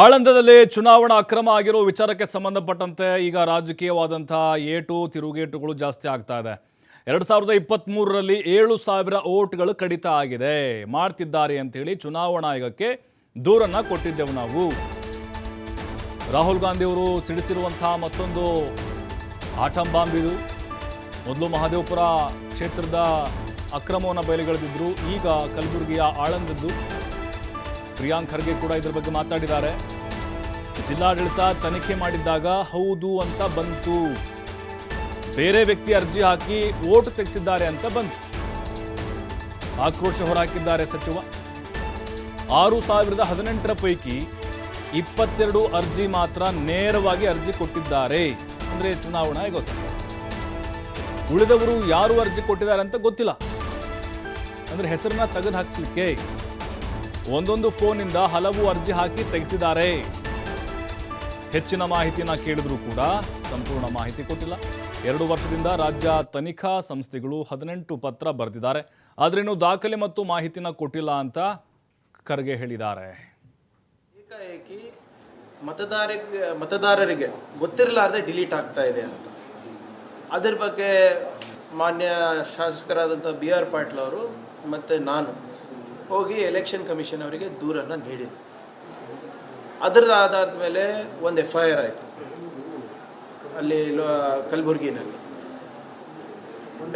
ಆಳಂದದಲ್ಲಿ ಚುನಾವಣಾ ಅಕ್ರಮ ಆಗಿರೋ ವಿಚಾರಕ್ಕೆ ಸಂಬಂಧಪಟ್ಟಂತೆ ಈಗ ರಾಜಕೀಯವಾದಂತಹ ಏಟು, ತಿರುಗೇಟುಗಳು ಜಾಸ್ತಿ ಆಗ್ತಾ ಇದೆ. ಎರಡು ಸಾವಿರದ ಇಪ್ಪತ್ತ್ಮೂರರಲ್ಲಿ ಏಳು ಸಾವಿರ ಓಟ್ಗಳು ಕಡಿತ ಆಗಿದೆ. ಮಾಡ್ತಿದ್ದಾರೆ ಅಂತೇಳಿ ಚುನಾವಣಾ ಆಯೋಗಕ್ಕೆ ದೂರನ್ನ ಕೊಟ್ಟಿದ್ದೆವು ನಾವು. ರಾಹುಲ್ ಗಾಂಧಿಯವರು ಸಿಡಿಸಿರುವಂತಹ ಮತ್ತೊಂದು ಆಟಂ ಬಾಂಬ್ ಇದು ಮೊದಲು ಮಹದೇವಪುರ ಕ್ಷೇತ್ರದ ಅಕ್ರಮವನ್ನು ಬಯಲುಗೆಳೆದಿದ್ರು ಈಗ ಕಲಬುರಗಿಯ ಆಳಂದದ್ದು. ಪ್ರಿಯಾಂಕ್ ಖರ್ಗೆ ಕೂಡ ಇದ್ರ ಬಗ್ಗೆ ಮಾತಾಡಿದ್ದಾರೆ. ಜಿಲ್ಲಾಡಳಿತ ತನಿಖೆ ಮಾಡಿದ್ದಾಗ ಹೌದು ಅಂತ ಬಂತು. ಬೇರೆ ವ್ಯಕ್ತಿ ಅರ್ಜಿ ಹಾಕಿ ಓಟ್ ತೆಗೆಸಿದ್ದಾರೆ ಅಂತ ಬಂತು. ಆಕ್ರೋಶ ಹೊರಹಾಕಿದ್ದಾರೆ ಸಚಿವ. ಆರು ಸಾವಿರದ ಹದಿನೆಂಟರ ಪೈಕಿ ಇಪ್ಪತ್ತೆರಡು ಅರ್ಜಿ ಮಾತ್ರ ನೇರವಾಗಿ ಅರ್ಜಿ ಕೊಟ್ಟಿದ್ದಾರೆ. ಅಂದ್ರೆ ಚುನಾವಣಾ ಆಯೋಗ. ಉಳಿದವರು ಯಾರು ಅರ್ಜಿ ಕೊಟ್ಟಿದ್ದಾರೆ ಅಂತ ಗೊತ್ತಿಲ್ಲ. ಅಂದ್ರೆ ಹೆಸರನ್ನ ತೆಗೆದು ಹಾಕ್ಸ್ಲಿಕ್ಕೆ ಒಂದೊಂದು ಫೋನಿಂದ ಹಲವು ಅರ್ಜಿ ಹಾಕಿ ತೆಗೆಸಿದ್ದಾರೆ. ಹೆಚ್ಚಿನ ಮಾಹಿತಿಯನ್ನ ಕೇಳಿದರೂ ಕೂಡ ಸಂಪೂರ್ಣ ಮಾಹಿತಿ ಕೊಟ್ಟಿಲ್ಲ. ಎರಡು ವರ್ಷದಿಂದ ರಾಜ್ಯ ತನಿಖಾ ಸಂಸ್ಥೆಗಳು ಹದಿನೆಂಟು ಪತ್ರ ಬರೆದಿದ್ದಾರೆ. ಆದ್ರೇನು ದಾಖಲೆ ಮತ್ತು ಮಾಹಿತಿನ ಕೊಟ್ಟಿಲ್ಲ ಅಂತ ಖರ್ಗೆ ಹೇಳಿದ್ದಾರೆ. ಏಕಾಏಕಿ ಮತದಾರರಿಗೆ ಮತದಾರರಿಗೆ ಗೊತ್ತಿರಲಾರ್ದೆ ಡಿಲೀಟ್ ಆಗ್ತಾ ಇದೆ ಅಂತ. ಅದರ ಬಗ್ಗೆ ಮಾನ್ಯ ಶಾಸಕರಾದಂಥ ಬಿ ಆರ್ ಪಾಟೀಲ್ ಅವರು ಮತ್ತು ನಾನು ಹೋಗಿ ಎಲೆಕ್ಷನ್ ಕಮಿಷನ್ ಅವರಿಗೆ ದೂರನ್ನು ನೀಡಿದ್ರು. ಅದರ ಆಧಾರದ ಮೇಲೆ ಒಂದು ಎಫ್ ಐ ಆರ್ ಆಯಿತು. ಅಲ್ಲಿ ಕಲಬುರಗಿನಲ್ಲಿ.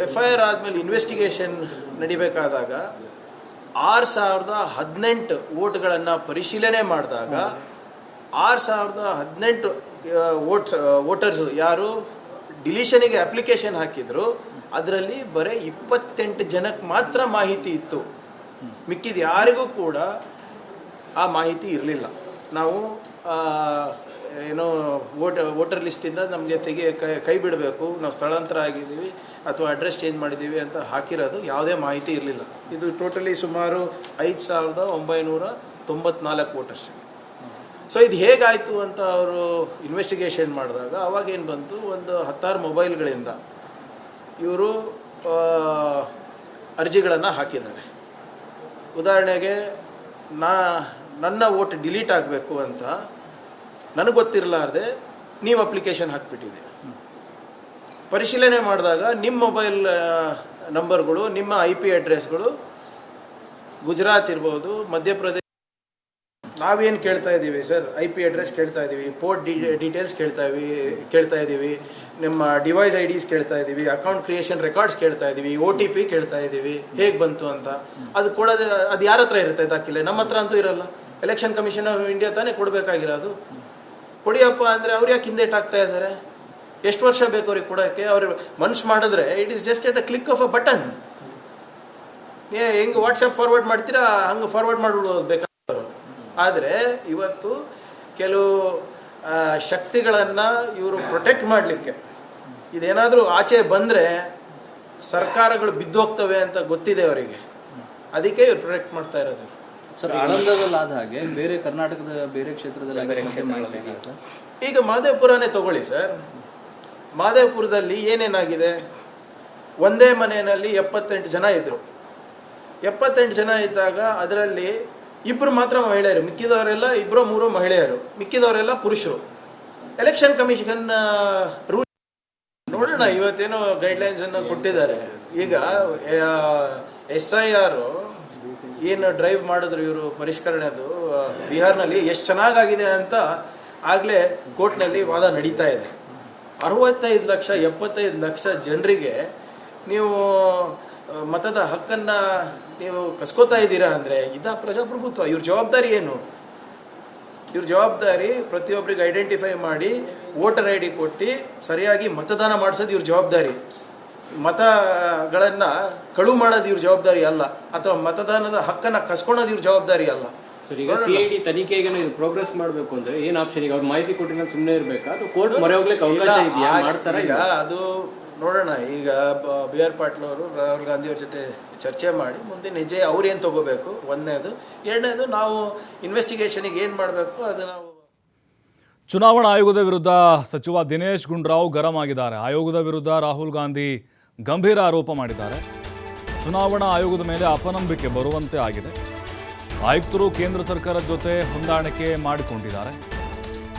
ಎಫ್ ಐ ಆರ್ ಆದಮೇಲೆ ಇನ್ವೆಸ್ಟಿಗೇಷನ್ ನಡಿಬೇಕಾದಾಗ ಆರು ಸಾವಿರದ ಹದಿನೆಂಟು ಓಟ್ಗಳನ್ನು ಪರಿಶೀಲನೆ ಮಾಡಿದಾಗ ಆರು ಸಾವಿರದ ಹದಿನೆಂಟು ವೋಟ್ಸ್ ವೋಟರ್ಸ್ ಯಾರು ಡಿಲಿಷನಿಗೆ ಅಪ್ಲಿಕೇಶನ್ ಹಾಕಿದ್ರು, ಅದರಲ್ಲಿ ಬರೀ ಇಪ್ಪತ್ತೆಂಟು ಜನಕ್ಕೆ ಮಾತ್ರ ಮಾಹಿತಿ ಇತ್ತು. ಮಿಕ್ಕಿದ ಯಾರಿಗೂ ಕೂಡ ಆ ಮಾಹಿತಿ ಇರಲಿಲ್ಲ. ನಾವು ಏನೋ ವೋಟ್, ವೋಟರ್ ಲಿಸ್ಟಿಂದ ನಮಗೆ ತೆಗೆ, ಕೈ ಕೈ ಬಿಡಬೇಕು, ನಾವು ಸ್ಥಳಾಂತರ ಆಗಿದ್ದೀವಿ, ಅಥವಾ ಅಡ್ರೆಸ್ ಚೇಂಜ್ ಮಾಡಿದ್ದೀವಿ ಅಂತ ಹಾಕಿರೋದು ಯಾವುದೇ ಮಾಹಿತಿ ಇರಲಿಲ್ಲ. ಇದು ಟೋಟಲಿ ಸುಮಾರು ಐದು ಸಾವಿರದ ಒಂಬೈನೂರ ತೊಂಬತ್ನಾಲ್ಕು ವೋಟರ್ಸ್. ಸೊ ಇದು ಹೇಗಾಯಿತು ಅಂತ ಅವರು ಇನ್ವೆಸ್ಟಿಗೇಷನ್ ಮಾಡಿದಾಗ ಅವಾಗೇನು ಬಂತು, ಒಂದು ಹತ್ತಾರು ಮೊಬೈಲ್ಗಳಿಂದ ಇವರು ಅರ್ಜಿಗಳನ್ನು ಹಾಕಿದ್ದಾರೆ. ಉದಾಹರಣೆಗೆ, ನಾ, ನನ್ನ ಓಟ್ ಡಿಲೀಟ್ ಆಗಬೇಕು ಅಂತ ನನಗೆ ಗೊತ್ತಿರಲಾರ್ದೆ ನೀವು ಅಪ್ಲಿಕೇಶನ್ ಹಾಕಿಬಿಟ್ಟಿದೆ ಪರಿಶೀಲನೆ ಮಾಡಿದಾಗ ನಿಮ್ಮ ಮೊಬೈಲ್ ನಂಬರ್ಗಳು, ನಿಮ್ಮ ಐ ಪಿ ಅಡ್ರೆಸ್ಗಳು ಗುಜರಾತ್ ಇರ್ಬೋದು, ಮಧ್ಯಪ್ರದೇಶ ನಾವೇನು ಕೇಳ್ತಾ ಇದ್ದೀವಿ ಸರ್? ಐ ಪಿ ಅಡ್ರೆಸ್ ಕೇಳ್ತಾ ಇದ್ದೀವಿ ಪೋರ್ಟ್ ಡಿ ಡೀಟೇಲ್ಸ್ ಕೇಳ್ತಾ ಇದ್ದೀವಿ ಕೇಳ್ತಾ ಇದ್ದೀವಿ ನಿಮ್ಮ ಡಿವೈಸ್ ಐ ಡಿಸ್ ಕೇಳ್ತಾ ಇದ್ದೀವಿ ಅಕೌಂಟ್ ಕ್ರಿಯೇಷನ್ ರೆಕಾರ್ಡ್ಸ್ ಕೇಳ್ತಾ ಇದ್ದೀವಿ ಒ ಟಿ ಪಿ ಕೇಳ್ತಾ ಇದ್ದೀವಿ ಹೇಗೆ ಬಂತು ಅಂತ. ಅದು ಕೊಡೋದು, ಅದು ಯಾರ ಹತ್ರ ಇರುತ್ತೆ ದಾಖಲೆ ನಮ್ಮ ಹತ್ರ ಅಂತೂ ಇರಲ್ಲ. ಎಲೆಕ್ಷನ್ ಕಮಿಷನ್ ಆಫ್ ಇಂಡಿಯಾ ತಾನೇ ಕೊಡಬೇಕಾಗಿರೋದು. ಕೊಡಿಯಪ್ಪ ಅಂದರೆ ಅವ್ರು ಯಾಕೆ ಹಿಂದೇಟ್ ಆಗ್ತಾ ಇದ್ದಾರೆ ಎಷ್ಟು ವರ್ಷ ಬೇಕು ಅವ್ರಿಗೆ ಕೊಡೋಕ್ಕೆ? ಅವ್ರು ಮನ್ಸು ಮಾಡಿದ್ರೆ it is just at a click of a button ಹೆಂಗೆ ವಾಟ್ಸಪ್ ಫಾರ್ವರ್ಡ್ ಮಾಡ್ತೀರಾ? ಹಂಗೆ ಫಾರ್ವರ್ಡ್ ಮಾಡಿಬಿಡೋದು ಬೇಕಾದವರು ಆದರೆ ಇವತ್ತು ಕೆಲವು ಶಕ್ತಿಗಳನ್ನು ಇವರು ಪ್ರೊಟೆಕ್ಟ್ ಮಾಡಲಿಕ್ಕೆ. ಇದೇನಾದರೂ ಆಚೆ ಬಂದರೆ ಸರ್ಕಾರಗಳು ಬಿದ್ದೋಗ್ತವೆ ಅಂತ ಗೊತ್ತಿದೆ ಅವರಿಗೆ. ಅದಕ್ಕೆ ಇವ್ರು ಪ್ರೊಟೆಕ್ಟ್ ಮಾಡ್ತಾ ಇರೋದು. ಸರ್ ಆನಂದದಲ್ಲಿ ಆದ ಹಾಗೆ ಬೇರೆ ಕರ್ನಾಟಕದ ಬೇರೆ ಕ್ಷೇತ್ರದಲ್ಲಿ ಈಗ ಮಾದೇವಪುರನೇ ತಗೊಳ್ಳಿ ಸರ್. ಮಾದೇವಪುರದಲ್ಲಿ ಏನೇನಾಗಿದೆ? ಒಂದೇ ಮನೆಯಲ್ಲಿ ಎಪ್ಪತ್ತೆಂಟು ಜನ ಇದ್ದರು ಎಪ್ಪತ್ತೆಂಟು ಜನ ಇದ್ದಾಗ ಅದರಲ್ಲಿ ಇಬ್ಬರು ಮಾತ್ರ ಮಹಿಳೆಯರು, ಮಿಕ್ಕಿದವರೆಲ್ಲ ಇಬ್ಬರು ಮೂರು ಮಹಿಳೆಯರು, ಮಿಕ್ಕಿದವರೆಲ್ಲ ಪುರುಷರು. ಎಲೆಕ್ಷನ್ ಕಮಿಷನ್ ರೂಲ್ ನೋಡೋಣ, ಇವತ್ತೇನೋ ಗೈಡ್ಲೈನ್ಸ್ ಅನ್ನು ಕೊಟ್ಟಿದ್ದಾರೆ. ಈಗ ಎಸ್ ಐ ಆರ್ ಏನು ಡ್ರೈವ್ ಮಾಡಿದ್ರು ಇವರು ಪರಿಷ್ಕರಣೆ ಅದು ಬಿಹಾರ್ನಲ್ಲಿ ಎಷ್ಟು ಚೆನ್ನಾಗಾಗಿದೆ ಅಂತ ಆಗಲೇ ಕೋರ್ಟ್ನಲ್ಲಿ ವಾದ ನಡೀತಾ ಇದೆ. ಅರವತ್ತೈದು ಲಕ್ಷ, ಎಪ್ಪತ್ತೈದು ಲಕ್ಷ ಜನರಿಗೆ ನೀವು ಮತದ ಹಕ್ಕನ್ನ ನೀವು ಕಸ್ಕೋತಾ ಇದ್ದೀರಾ ಅಂದ್ರೆ ಇದ ಪ್ರಜಾಪ್ರಭುತ್ವ ಇವ್ರ ಜವಾಬ್ದಾರಿ ಏನು? ಇವ್ರ ಜವಾಬ್ದಾರಿ ಪ್ರತಿಯೊಬ್ಬರಿಗೆ ಐಡೆಂಟಿಫೈ ಮಾಡಿ ವೋಟರ್ ಐ ಡಿ ಕೊಟ್ಟು ಸರಿಯಾಗಿ ಮತದಾನ ಮಾಡಿಸೋದು ಇವ್ರ ಜವಾಬ್ದಾರಿ. ಮತಗಳನ್ನು ಕಳು ಮಾಡೋದು ಇವ್ರ ಜವಾಬ್ದಾರಿ ಅಲ್ಲ ಅಥವಾ ಮತದಾನದ ಹಕ್ಕನ್ನು ಕಸ್ಕೊಳೋದು ಇವ್ರ ಜವಾಬ್ದಾರಿ ಅಲ್ಲ. ಸರ್ ಈಗ ಸಿ ಐ ಡಿ ತನಿಖೆಗೆ ಪ್ರೋಗ್ರೆಸ್ ಮಾಡಬೇಕು ಅಂದ್ರೆ ಏನ್ ಆಪ್ಷನ್ ಈಗ ಅವ್ರು ಮಾಹಿತಿ ಕೊಟ್ಟಿನ ಸುಮ್ಮನೆ ಇರಬೇಕಾ? ಅದು ಕೋರ್ಟ್ ಮೊರೆ ಹೋಗ್ಲಿಕ್ಕೆ ಅವಕಾಶ ಇದೆಯಾ? ಆ- ಈಗ ಅದು ನೋಡೋಣ. ಈಗ ಬಿ ಆರ್ ಪಾಟೀಲ್ ಅವರು ರಾಹುಲ್ ಗಾಂಧಿಯವ್ರ ಜೊತೆ ಚರ್ಚೆ ಮಾಡಿ ಮುಂದಿನ ನಿಜ ಅವ್ರೇನು ತಗೋಬೇಕು? ಒಂದನೇದು. ಎರಡನೇದು, ನಾವು ಇನ್ವೆಸ್ಟಿಗೇಷನಿಗೆ ಏನು ಮಾಡಬೇಕು? ಅದು ನಾವು ಚುನಾವಣಾ ಆಯೋಗದ ವಿರುದ್ಧ ಸಚಿವ ದಿನೇಶ್ ಗುಂಡೂರಾವ್ ಗರಂ ಆಗಿದ್ದಾರೆ. ಆಯೋಗದ ವಿರುದ್ಧ ರಾಹುಲ್ ಗಾಂಧಿ ಗಂಭೀರ ಆರೋಪ ಮಾಡಿದ್ದಾರೆ. ಚುನಾವಣಾ ಆಯೋಗದ ಮೇಲೆ ಅಪನಂಬಿಕೆ ಬರುವಂತೆ ಆಗಿದೆ. ಆಯುಕ್ತರು ಕೇಂದ್ರ ಸರ್ಕಾರದ ಜೊತೆ ಹೊಂದಾಣಿಕೆ ಮಾಡಿಕೊಂಡಿದ್ದಾರೆ.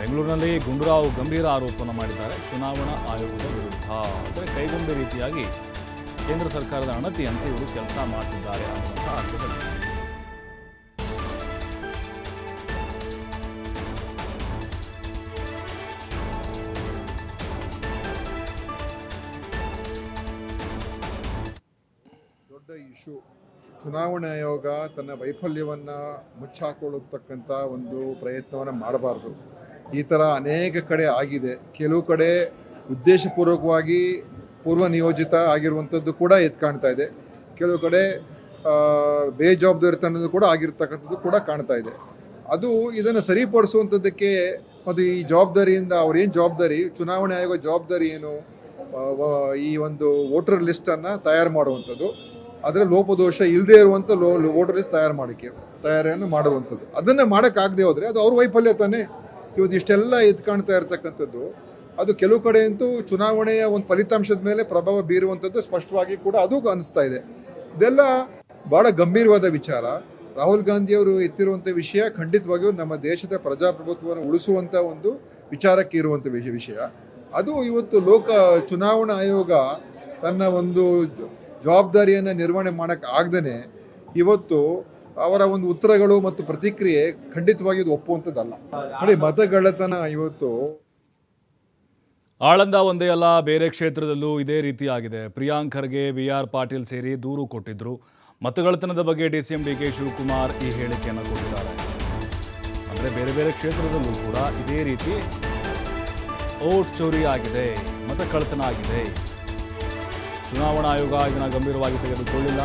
ಬೆಂಗಳೂರಿನಲ್ಲಿ ಗುಂಡೂರಾವ್ ಗಂಭೀರ ಆರೋಪವನ್ನು ಮಾಡಿದ್ದಾರೆ. ಚುನಾವಣಾ ಆಯೋಗದ ವಿರುದ್ಧ. ಅಂದರೆ ಕೈಗೊಂಡ ರೀತಿಯಾಗಿ ಕೇಂದ್ರ ಸರ್ಕಾರದ ಅಣತಿಯಂತೆ ಇವರು ಕೆಲಸ ಮಾಡ್ತಿದ್ದಾರೆ ಅನ್ನುವಂಥ ಅರ್ಥದಲ್ಲಿ ದೊಡ್ಡ ಇಶ್ಯೂ. ಚುನಾವಣಾ ಆಯೋಗ ತನ್ನ ವೈಫಲ್ಯವನ್ನು ಮುಚ್ಚಾಕೊಳ್ಳತಕ್ಕಂಥ ಒಂದು ಪ್ರಯತ್ನವನ್ನು ಮಾಡಬಾರ್ದು. ಈ ಥರ ಅನೇಕ ಕಡೆ ಆಗಿದೆ. ಕೆಲವು ಕಡೆ ಉದ್ದೇಶಪೂರ್ವಕವಾಗಿ ಪೂರ್ವ ನಿಯೋಜಿತ ಆಗಿರುವಂಥದ್ದು ಕೂಡ ಎದ್ದು ಕಾಣ್ತಾ ಇದೆ. ಕೆಲವು ಕಡೆ ಬೇಜವಾಬ್ದಾರಿತನದ್ದು ಕೂಡ ಆಗಿರ್ತಕ್ಕಂಥದ್ದು ಕೂಡ ಕಾಣ್ತಾ ಇದೆ. ಅದು ಇದನ್ನು ಸರಿಪಡಿಸುವಂಥದ್ದಕ್ಕೆ ಮತ್ತು ಈ ಜವಾಬ್ದಾರಿಯಿಂದ ಅವ್ರೇನು ಜವಾಬ್ದಾರಿ? ಚುನಾವಣೆ ಆಯೋಗ ಜವಾಬ್ದಾರಿ ಏನು? ಈ ಒಂದು ವೋಟರ್ ಲಿಸ್ಟನ್ನು ತಯಾರು ಮಾಡುವಂಥದ್ದು ಅದರ ಲೋಪದೋಷ ಇಲ್ಲದೇ ಇರುವಂಥ ಲೋ ವೋಟರ್ ಲಿಸ್ಟ್ ತಯಾರು ಮಾಡೋಕ್ಕೆ ತಯಾರಿಯನ್ನು ಮಾಡುವಂಥದ್ದು ಅದನ್ನು ಮಾಡೋಕ್ಕಾಗದೆ ಹೋದರೆ ಅದು ಅವ್ರ ವೈಫಲ್ಯ ತಾನೇ? ಇವತ್ತು ಇಷ್ಟೆಲ್ಲ ಎದ್ದು ಕಾಣ್ತಾ ಇರತಕ್ಕಂಥದ್ದು, ಅದು ಕೆಲವು ಕಡೆಯಂತೂ ಚುನಾವಣೆಯ ಒಂದು ಫಲಿತಾಂಶದ ಮೇಲೆ ಪ್ರಭಾವ ಬೀರುವಂಥದ್ದು ಸ್ಪಷ್ಟವಾಗಿ ಕೂಡ ಅದು ಅನಿಸ್ತಾ ಇದೆ. ಇದೆಲ್ಲ ಭಾಳ ಗಂಭೀರವಾದ ವಿಚಾರ. ರಾಹುಲ್ ಗಾಂಧಿಯವರು ಎತ್ತಿರುವಂಥ ವಿಷಯ ಖಂಡಿತವಾಗಿಯೂ ನಮ್ಮ ದೇಶದ ಪ್ರಜಾಪ್ರಭುತ್ವವನ್ನು ಉಳಿಸುವಂಥ ಒಂದು ವಿಚಾರಕ್ಕೆ ಇರುವಂಥ ವಿಷಯ ವಿಷಯ. ಅದು ಇವತ್ತು ಲೋಕ ಚುನಾವಣಾ ಆಯೋಗ ತನ್ನ ಒಂದು ಜವಾಬ್ದಾರಿಯನ್ನು ನಿರ್ವಹಣೆ ಮಾಡೋಕ್ಕಾಗ್ದೇ ಇವತ್ತು ಅವರ ಒಂದು ಉತ್ತರಗಳು ಮತ್ತು ಪ್ರತಿಕ್ರಿಯೆ ಖಂಡಿತವಾಗಿ ಇದು ಒಪ್ಪುವಂಥದ್ದಲ್ಲ. ನೋಡಿ ಮತಗಳತನ ಇವತ್ತು ಆಳಂದ ಒಂದೇ ಅಲ್ಲ, ಬೇರೆ ಕ್ಷೇತ್ರದಲ್ಲೂ ಇದೇ ರೀತಿ ಆಗಿದೆ. ಪ್ರಿಯಾಂಕ್ ಖರ್ಗೆ ಬಿ ಆರ್ ಪಾಟೀಲ್ ಸೇರಿ ದೂರು ಕೊಟ್ಟಿದ್ರು. ಮತಗಳತನದ ಬಗ್ಗೆ D C M D K Shivakumar ಈ ಹೇಳಿಕೆಯನ್ನು ಕೊಟ್ಟಿದ್ದಾರೆ ಅಂದರೆ ಬೇರೆ ಬೇರೆ ಕ್ಷೇತ್ರದಲ್ಲೂ ಕೂಡ ಇದೇ ರೀತಿ ಓಟ್ ಚೋರಿ ಆಗಿದೆ, ಮತ ಕಳ್ಳತನ ಆಗಿದೆ. ಚುನಾವಣಾ ಆಯೋಗ ಇದನ್ನು ಗಂಭೀರವಾಗಿ ತೆಗೆದುಕೊಳ್ಳಿಲ್ಲ.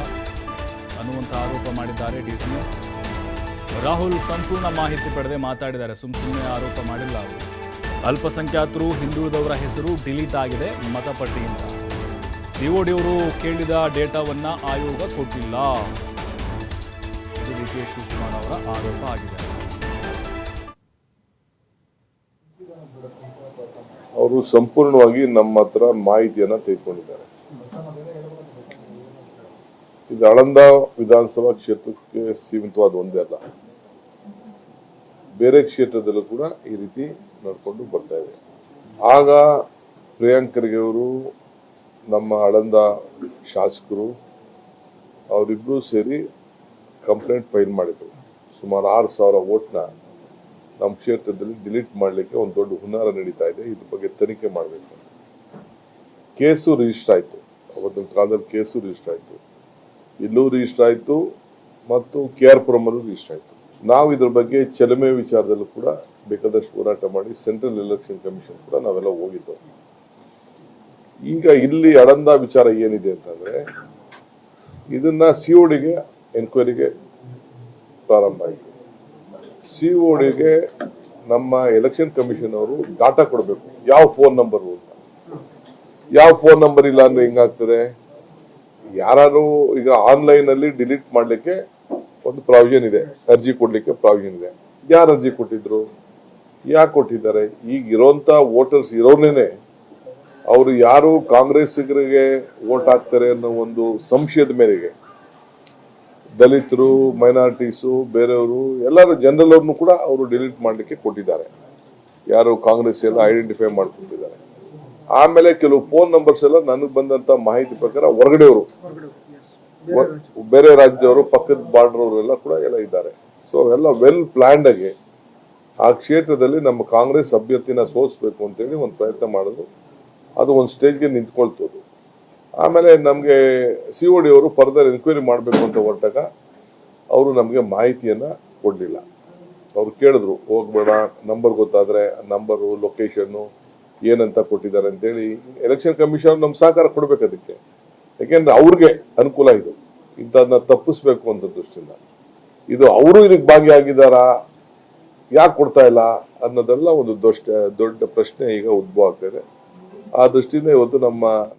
ಅನ್ನುವಂಥ ಆರೋಪ ಮಾಡಿದ್ದಾರೆ ಡಿ ಸಿ ರಾಹುಲ್ ಸಂಪೂರ್ಣ ಮಾಹಿತಿ ಪಡೆದೇ ಮಾತಾಡಿದ್ದಾರೆ. ಸುಮ್ ಸುಮ್ಮನೆ ಆರೋಪ ಮಾಡಿಲ್ಲ ಅವರು. ಅಲ್ಪಸಂಖ್ಯಾತರು, ಹಿಂದುಳಿದವರ ಹೆಸರು ಡಿಲೀಟ್ ಆಗಿದೆ ಮತಪಟ್ಟಿಯಿಂದ ಸಿಒಡಿ ಅವರು ಕೇಳಿದ ಡೇಟಾವನ್ನ ಆಯೋಗ ಕೊಟ್ಟಿಲ್ಲ. ಶಿವಕುಮಾರ್ ಅವರ ಆರೋಪ ಆಗಿದೆ. ಅವರು ಸಂಪೂರ್ಣವಾಗಿ ನಮ್ಮ ಹತ್ರ ಮಾಹಿತಿಯನ್ನ ತೆಗೆದುಕೊಂಡಿದ್ದಾರೆ. ಇದು ಆಳಂದ ವಿಧಾನಸಭಾ ಕ್ಷೇತ್ರಕ್ಕೆ ಸೀಮಿತವಾದ ಒಂದೇ ಅಲ್ಲ. ಬೇರೆ ಕ್ಷೇತ್ರದಲ್ಲೂ ಕೂಡ ಈ ರೀತಿ ನಡ್ಕೊಂಡು ಬರ್ತಾ ಇದೆ. ಆಗ ಪ್ರಿಯಾಂಕರ್ಗೆ ಅವರು, ನಮ್ಮ ಆಳಂದ ಶಾಸಕರು, ಅವರಿಬ್ರು ಸೇರಿ ಕಂಪ್ಲೇಂಟ್ ಫೈಲ್ ಮಾಡಿದ್ರು. ಸುಮಾರು ಆರು ಸಾವಿರ ಓಟ್ನ ನಮ್ಮ ಕ್ಷೇತ್ರದಲ್ಲಿ ಡಿಲೀಟ್ ಮಾಡಲಿಕ್ಕೆ ಒಂದು ದೊಡ್ಡ ಹುನ್ನಾರ ನಡೀತಾ ಇದೆ. ಇದ್ರ ಬಗ್ಗೆ ತನಿಖೆ ಮಾಡಬೇಕು ಕೇಸು ರಿಜಿಸ್ಟರ್ ಆಯಿತು. ಅವತ್ತಿನ ಕಾಲದಲ್ಲಿ ಕೇಸು ರಿಜಿಸ್ಟರ್ ಆಯಿತು. ಇಲ್ಲೂ ರಿಜಿಸ್ಟರ್ ಆಯಿತು ಮತ್ತು ಕೆ ಆರ್ ಪುರಮಲ್ಲೂ ರಿಜಿಸ್ಟರ್ ಆಯಿತು. ನಾವು ಇದ್ರ ಬಗ್ಗೆ ಚಲಮೆ ವಿಚಾರದಲ್ಲೂ ಕೂಡ ಬೇಕಾದಷ್ಟು ಹೋರಾಟ ಮಾಡಿ ಸೆಂಟ್ರಲ್ ಎಲೆಕ್ಷನ್ ಕಮಿಷನ್ ಕೂಡ ನಾವೆಲ್ಲ ಹೋಗಿದ್ದು. ಈಗ ಇಲ್ಲಿ ಅಡಂದ ವಿಚಾರ ಏನಿದೆ ಅಂತಂದ್ರೆ ಇದನ್ನ ಸಿಒಡಿಗೆ ಎನ್ಕ್ವೈರಿಗೆ ಪ್ರಾರಂಭ ಆಯಿತು. ಸಿಒಡಿಗೆ ನಮ್ಮ ಎಲೆಕ್ಷನ್ ಕಮಿಷನ್ ಅವರು ಡಾಟಾ ಕೊಡಬೇಕು. ಯಾವ ಫೋನ್ ನಂಬರ್ ಅಂತ. ಯಾವ ಫೋನ್ ನಂಬರ್ ಇಲ್ಲ ಅಂದ್ರೆ ಹೆಂಗಾಗ್ತದೆ? ಯಾರು ಈಗ ಆನ್ಲೈನ್ ಅಲ್ಲಿ ಡಿಲೀಟ್ ಮಾಡ್ಲಿಕ್ಕೆ ಒಂದು ಪ್ರಾವಿಷನ್ ಇದೆ. ಅರ್ಜಿ ಕೊಡ್ಲಿಕ್ಕೆ ಪ್ರಾವಿಷನ್ ಇದೆ. ಯಾರು ಅರ್ಜಿ ಕೊಟ್ಟಿದ್ರು? ಯಾಕೆ ಕೊಟ್ಟಿದ್ದಾರೆ? ಈಗ ಇರೋಂತ ವೋಟರ್ಸ್ ಇರೋನೇನೆ ಅವರು ಯಾರು ಕಾಂಗ್ರೆಸ್ಸಿಗರಿಗೆ ವೋಟ್ ಹಾಕ್ತಾರೆ ಅನ್ನೋ ಒಂದು ಸಂಶಯದ ಮೇರೆಗೆ ದಲಿತರು, ಮೈನಾರಿಟೀಸು, ಬೇರೆಯವರು, ಎಲ್ಲರೂ ಜನರಲ್ ಅವ್ರನ್ನು ಕೂಡ ಅವರು ಡಿಲೀಟ್ ಮಾಡಲಿಕ್ಕೆ ಕೊಟ್ಟಿದ್ದಾರೆ. ಯಾರು ಕಾಂಗ್ರೆಸ್ ಎಲ್ಲ ಐಡೆಂಟಿಫೈ ಮಾಡ್ಕೊಂಡಿದ್ದಾರೆ. ಆಮೇಲೆ ಕೆಲವು ಫೋನ್ ನಂಬರ್ಸ್ ಎಲ್ಲ ನನಗೆ ಬಂದಂತ ಮಾಹಿತಿ ಪ್ರಕಾರ ಹೊರಗಡೆಯವರು. ಬೇರೆ ರಾಜ್ಯದವರು, ಪಕ್ಕದ ಬಾರ್ಡರ್ ಅವರೆಲ್ಲ ಕೂಡ ಎಲ್ಲ ಇದ್ದಾರೆ. ಸೊ ಎಲ್ಲ ವೆಲ್ ಪ್ಲಾನ್ಡ್ ಆಗಿ ಆ ಕ್ಷೇತ್ರದಲ್ಲಿ ನಮ್ಮ ಕಾಂಗ್ರೆಸ್ ಅಭ್ಯರ್ಥಿನ ಸೋಲಿಸಬೇಕು ಅಂತೇಳಿ ಒಂದು ಪ್ರಯತ್ನ ಮಾಡಿದ್ರು ಅದು ಒಂದು ಸ್ಟೇಜ್ಗೆ ನಿಂತ್ಕೊಳ್ತದ್ದು ಆಮೇಲೆ ನಮಗೆ ಸಿ ಒ ಡಿ ಅವರು ಫರ್ದರ್ ಎನ್ಕ್ವೈರಿ ಮಾಡಬೇಕು ಅಂತ ಹೊರಟಾಗ ಅವರು ನಮಗೆ ಮಾಹಿತಿಯನ್ನು ಕೊಡಲಿಲ್ಲ. ಅವ್ರು ಕೇಳಿದ್ರು, ಹೋಗ್ಬೇಡ ನಂಬರ್ ಗೊತ್ತಾದರೆ ನಂಬರು ಲೊಕೇಶನ್ನು ಏನಂತ ಕೊಟ್ಟಿದ್ದಾರೆ ಅಂತೇಳಿ ಎಲೆಕ್ಷನ್ ಕಮಿಷನ್ ನಮ್ಮ ಸಹಕಾರ ಕೊಡ್ಬೇಕು ಅದಕ್ಕೆ. ಯಾಕೆಂದ್ರೆ ಅವ್ರಿಗೆ ಅನುಕೂಲ ಇದು. ಇಂಥದನ್ನ ತಪ್ಪಿಸ್ಬೇಕು ಅಂತ ದೃಷ್ಟಿಯಿಂದ. ಇದು ಅವರು ಇದಕ್ಕೆ ಭಾಗಿಯಾಗಿದ್ದಾರಾ? ಯಾಕೆ ಕೊಡ್ತಾ ಇಲ್ಲ ಅನ್ನೋದೆಲ್ಲ ಒಂದು ದೊಡ್ಡ ದೊಡ್ಡ ಪ್ರಶ್ನೆ ಈಗ ಉದ್ಭವ ಆಗ್ತಾ ಇದೆ. ಆ ದೃಷ್ಟಿಯಿಂದ ಇವತ್ತು ನಮ್ಮ